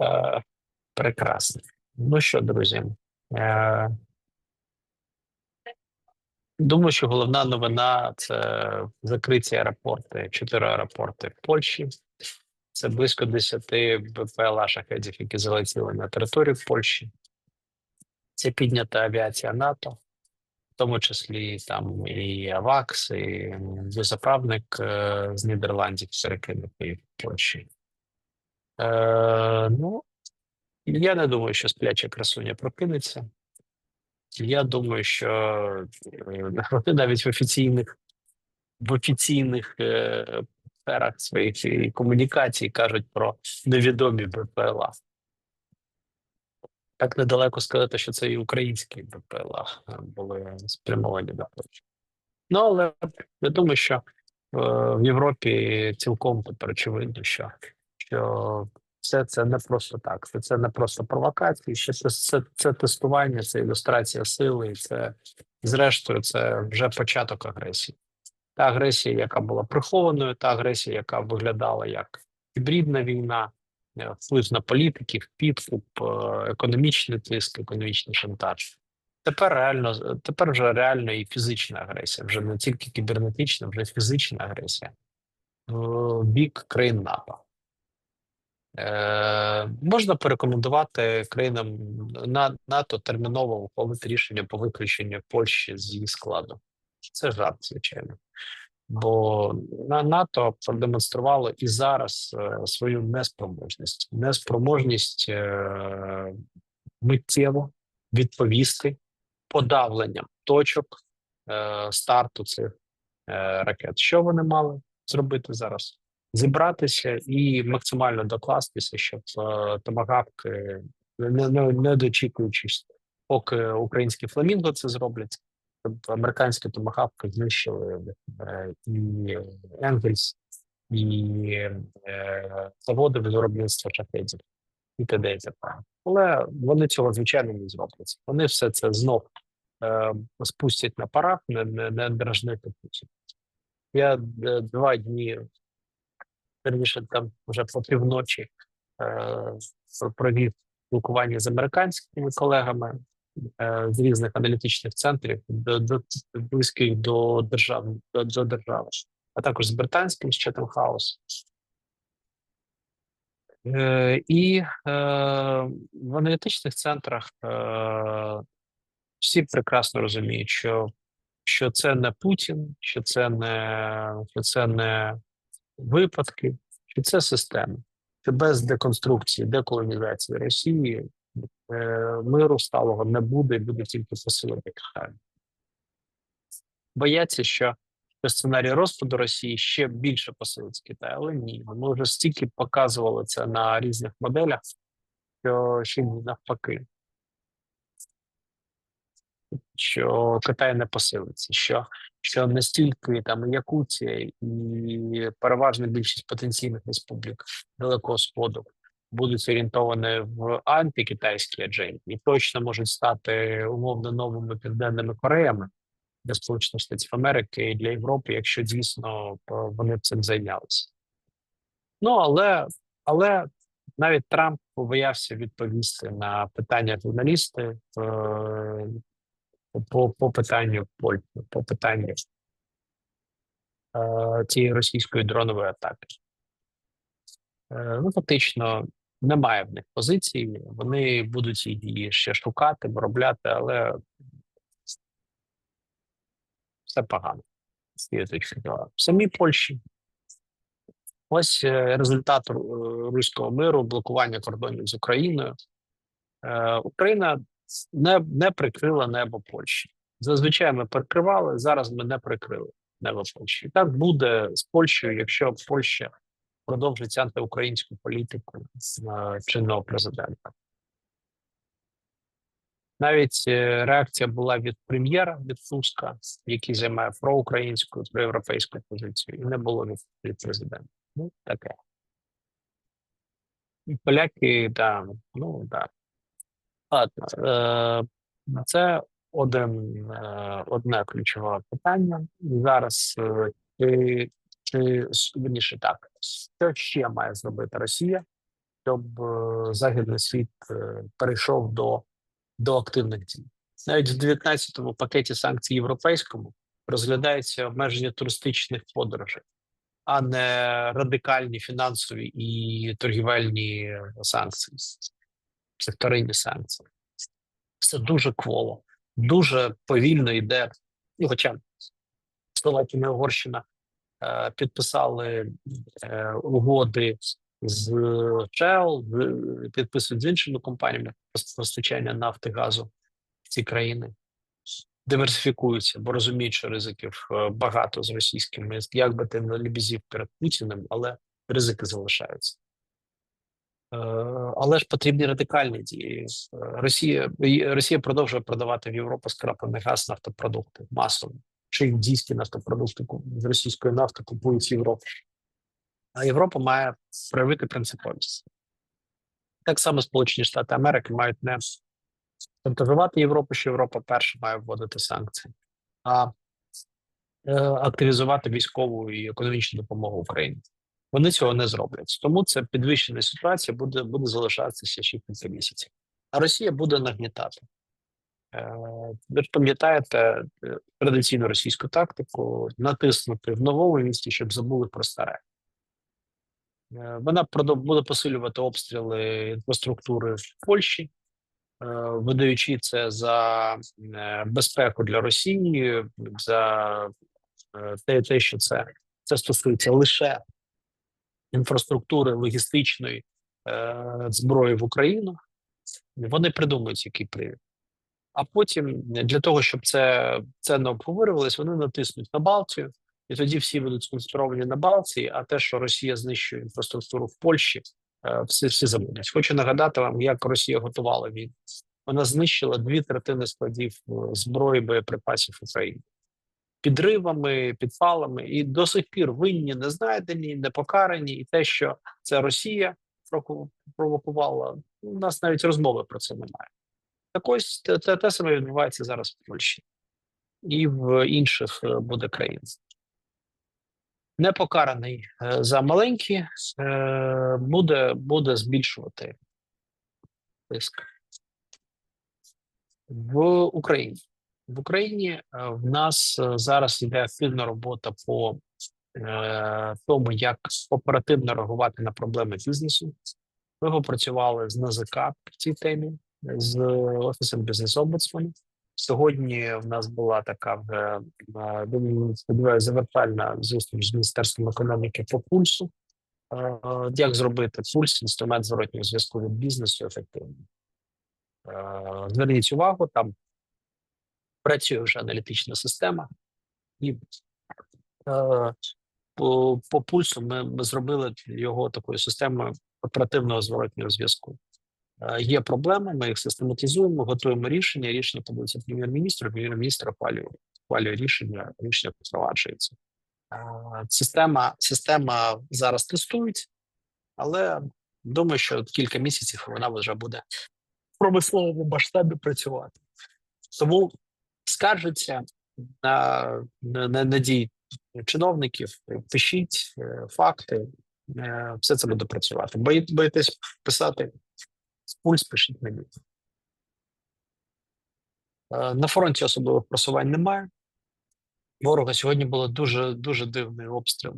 Е, прекрасно. Ну що, друзі, е, думаю, що головна новина це закриті аеропорти, чотири аеропорти в Польщі. Це близько 10 БПЛА шахедів, які залетіли на територію Польщі. Це піднята авіація НАТО, в тому числі там і АВАКС, і заправник е, з Нідерландів перекинутий в Польщі. Е, ну, я не думаю, що спляча красуня прокинеться. Я думаю, що е, навіть в офіційних в офіційних е, сферах своїх комунікацій кажуть про невідомі БПЛА. Так недалеко сказати, що це і українські БПЛА були спрямовані на Польщу. Ну, але я думаю, що е, в Європі цілком тепер очевидно, що, що все це не просто так. Це, це не просто провокації, що це, це, це тестування, це ілюстрація сили, і це, зрештою, це вже початок агресії. Та агресія, яка була прихованою, та агресія, яка виглядала як гібридна війна, е, вплив на політиків, підкуп, е, економічний тиск, економічний шантаж. Тепер реально, тепер вже реально і фізична агресія, вже не тільки кібернетична, вже фізична агресія в бік країн НАТО. Е, можна порекомендувати країнам на НАТО терміново ухвалити рішення по виключенню Польщі з її складу. Це жарт, звичайно. Бо на НАТО продемонструвало і зараз е, свою неспроможність, неспроможність е, миттєво відповісти подавленням точок старту цих ракет. Що вони мали зробити зараз? Зібратися і максимально докластися, щоб е, томагавки, не, не, не дочікуючись, поки українські фламінго це зроблять, щоб американські томагавки знищили е, і Енгельс, і е, заводи виробництва шахедів і т.д. Але вони цього звичайно не зроблять. Вони все це знов е, спустять на парах, не, не, не дражнити. Я два дні верніше там вже по півночі е, провів спілкування з американськими колегами е, з різних аналітичних центрів до, до близьких до держав до, до держави, а також з британським з Chatham House. Е, і е, в аналітичних центрах е, всі прекрасно розуміють, що що це не Путін, що це не що це не випадки, що це система, що без деконструкції, деколонізації Росії е, миру сталого не буде і буде тільки посилити Китай. Бояться, що сценарій розпаду Росії ще більше посилить Китай, але ні. Ми вже стільки показували це на різних моделях, що ще навпаки. Що Китай не посилиться, що що настільки там Якутія і переважна більшість потенційних республік Далекого Сходу будуть орієнтовані в антикитайській адженді і точно можуть стати умовно новими південними Кореями для Сполучених Штатів Америки і для Європи, якщо дійсно вони цим зайнялися. Ну але але навіть Трамп побоявся відповісти на питання журналісти по по питанню Польщі, по питанню е, цієї російської дронової атаки. Е, ну, фактично, немає в них позиції, вони будуть її ще шукати, виробляти, але все погано. В самій Польщі. Ось е, результат е, руського миру, блокування кордонів з Україною. Е, Україна не не прикрила небо Польщі. Зазвичай ми прикривали, зараз ми не прикрили небо Польщі. І так буде з Польщею, якщо Польща продовжить антиукраїнську політику з чинного президента. Навіть е, реакція була від прем'єра від Туска, який займає проукраїнську проєвропейську позицію, і не було від президента. Ну таке. Поляки, да, ну так. Ладно, е, це один, е, одне ключове питання. Зараз е, чи, чи вірніше так, що ще має зробити Росія щоб е, західний світ е, перейшов до, до активних дій. Навіть в 19-му пакеті санкцій європейському розглядається обмеження туристичних подорожей, а не радикальні фінансові і торгівельні санкції, секторинні санкції. Це дуже кволо, дуже повільно йде. Ну, хоча Словакія і Угорщина е, підписали е, угоди з Shell, підписують з іншими компаніями постачання нафти газу в ці країни. Диверсифікуються, бо розуміють, що ризиків е, багато з російськими, як би ти не лібізів перед Путіним, але ризики залишаються. Е, Але ж потрібні радикальні дії. Росія Росія продовжує продавати в Європу скраплений газ, нафтопродукти масово. Чи індійські нафтопродукти з російської нафти купують в Європу. А Європа має проявити принциповість. Так само Сполучені Штати Америки мають не шантажувати Європу, що Європа перша має вводити санкції, а е, активізувати військову і економічну допомогу Україні. Вони цього не зроблять. Тому це підвищена ситуація буде, буде залишатися ще кілька місяців. А Росія буде нагнітати. Е, Ви ж пам'ятаєте е, традиційну російську тактику натиснути в новому місті, щоб забули про старе. Е, Вона буде посилювати обстріли інфраструктури в Польщі, видаючи це за безпеку для Росії, за те, що це, це стосується лише інфраструктури логістичної е, зброї в Україну. Вони придумають який привід. А потім для того, щоб це, це не обговорювалось, вони натиснуть на Балтію, і тоді всі будуть сконцентровані на Балтії. А те, що Росія знищує інфраструктуру в Польщі, е, всі всі забудуть. Хочу нагадати вам, як Росія готувала війну. Вона знищила дві третини складів е, зброї боєприпасів України підривами, підпалами, і до сих пір винні не знайдені, не покарані, і те, що це Росія провокувала, у нас навіть розмови про це немає. Так ось те, те, те саме відбувається зараз в Польщі і в інших е, буде країн. Непокараний е, за маленькі е, буде, буде збільшувати тиск в Україні. В Україні е, в нас е, зараз йде активна робота по е, тому, як оперативно реагувати на проблеми бізнесу. Ми попрацювали з НАЗК в цій темі, з офісом бізнес-омбудсмена. Сьогодні в нас була така вже завершальна зустріч з міністерством економіки по пульсу. Як зробити пульс, інструмент зворотнього зв'язку від бізнесу ефективним? Зверніть увагу, там працює вже аналітична система, і е, по, по пульсу ми, ми зробили його такою системою оперативного зворотнього зв'язку. Е, є проблеми, ми їх систематизуємо, готуємо рішення. Рішення подаються прем'єр-міністру, прем'єр-міністр опалює, рішення, рішення впроваджується. Е, Система, система зараз тестується, але думаю, що кілька місяців вона вже буде в промисловому масштабі працювати. Тому скаржиться на, на, на, на дії чиновників, пишіть е, факти, е, все це буде працювати. Бої, боїтесь писати пульс, пишіть мені. Е, На фронті особливих просувань немає. Ворога сьогодні було дуже дуже дивний обстріл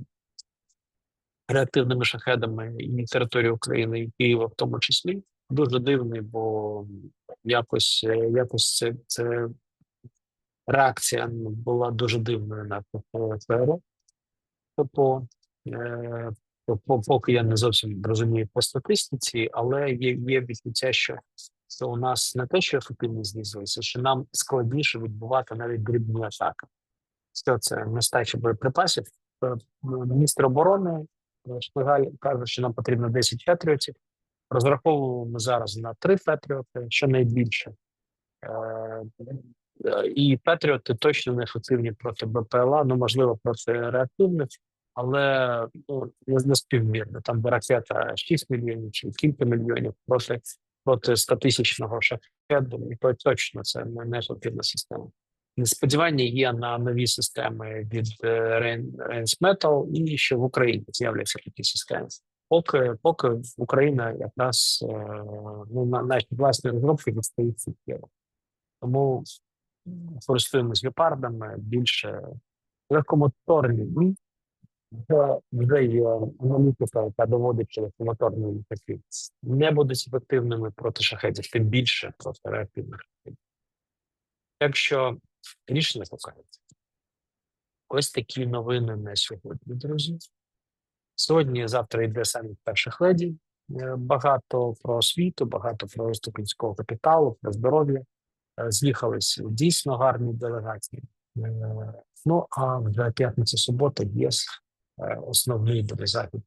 реактивними шахедами і території України, і Києва в тому числі. Дуже дивний, бо якось, якось це, це реакція була дуже дивною на ПФР. Тобто, е, поки я не зовсім розумію по статистиці, але є, є відчуття, що це у нас не те, що ефективність знизилася, що нам складніше відбувати навіть дрібні атаки. Що це нестача боєприпасів? Е, Міністр оборони е, Шпигаль каже, що нам потрібно 10 патріотів. Розраховуємо зараз на 3 патріоти, що найбільше. Е, І патріоти точно не ефективні проти БПЛА, ну можливо, проти реактивних, але ну, не, співмірно. Там ракета 6 мільйонів чи кілька мільйонів проти, проти 100-тисячного шахеду, і то точно це не, ефективна система. Сподівання є на нові системи від е, Rain- і що в Україні з'являться такі системи. Поки поки Україна якраз е, ну, на наші власні розробки відстоїть суттєво. Тому користуємось гепардами більше легкомоторні. Ні. Вже, є аналітика, яка доводить, що легкомоторні літаки не будуть ефективними проти шахетів, тим більше проти реактивних шахетів. Так рішення покається. Ось такі новини на сьогодні, друзі. Сьогодні, завтра йде саміт перших леді. Е, Багато про освіту, багато про розвиток капіталу, про здоров'я. Е, З'їхались дійсно гарні делегації. Е, Ну а вже п'ятниця субота, ЄС, е, основний буде захід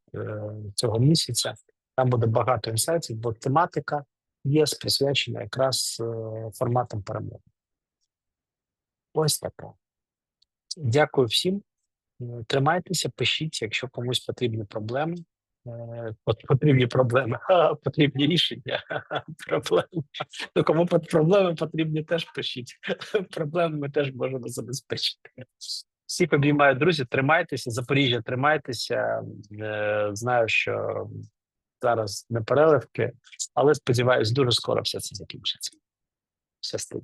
цього місяця. Там буде багато інсайтів, бо тематика ЄС присвячена якраз форматам перемоги. Ось така. Дякую всім. Тримайтеся, пишіть, якщо комусь потрібні проблеми. Е, пот- Потрібні проблеми, потрібні рішення проблем. Ну, кому проблеми потрібні, теж пишіть. Проблеми ми теж можемо забезпечити. Всіх обіймаю, друзі. Тримайтеся, Запоріжжя, тримайтеся. Е, Знаю, що зараз не переливки, але сподіваюся, дуже скоро все це закінчиться. Щастить.